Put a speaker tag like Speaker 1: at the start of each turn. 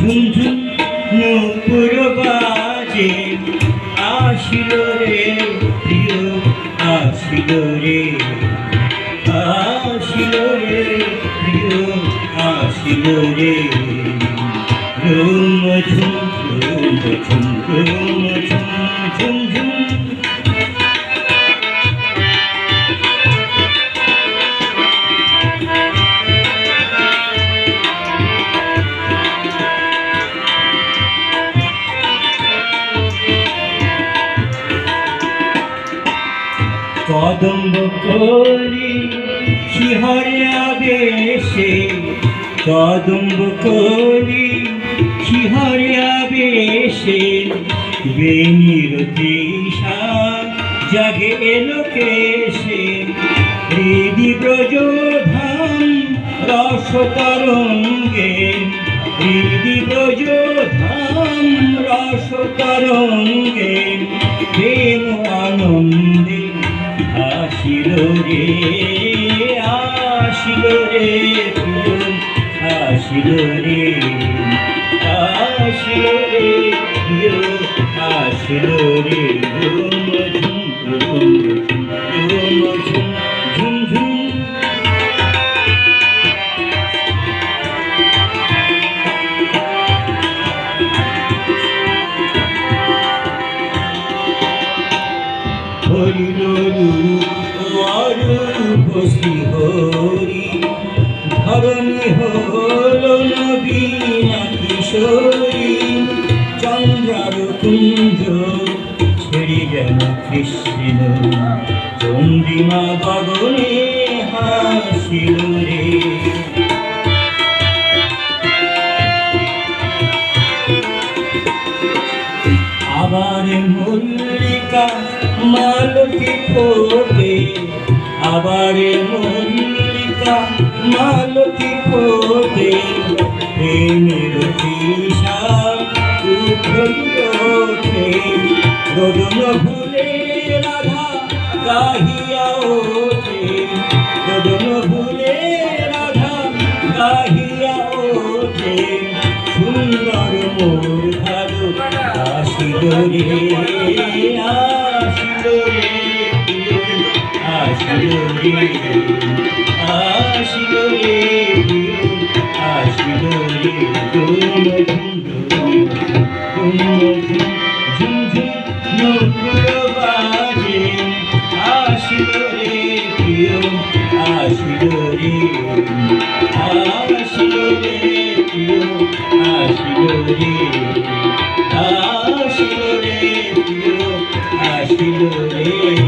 Speaker 1: ঝুমঝুম নূপুর বাজে। আসিল রে, প্রিয়, আসিল রে। আসিল রে, প্রিয়, আসিল রে। রুম ঝুম রুম ঝুম ঝুম ঝুম ঝুম কদম্ব কলি শিহরে আবেশে কদম্ব কলি শিহরে আবেশে বেনির তৃষা জাগে এলো কেশে হৃদি ব্রজ রস তরঙ্গে হৃদি ব্রজ রস তরঙ্গে প্রেম আনন্দে আসিল রে আসিল রে প্রিয় আসিল রে আসিল রে আসিল রে ঝুম ঝুম ঝুম ঝুম রূপ শ্রী হরি ধরণী হল নবীনা কিশোরী। চন্দ্রার কুঞ্জ ছেড়ে যেন কৃষ্ণ। চন্দ্রিমা গগনে হাসিল রে। আবার মল্লিকা মালতী ফোটে। আবার মল্লিকা মালতী ফোটে প্রেমের উঠল ওঠে রোদন ভুলে রাধা গাহিয়া ওঠে। রোদন ভুলে রাধা গাহিয়া ওঠে। সুন্দর মোর ভালো আসিল রে আসিল রে। আসিল রে আসিল রে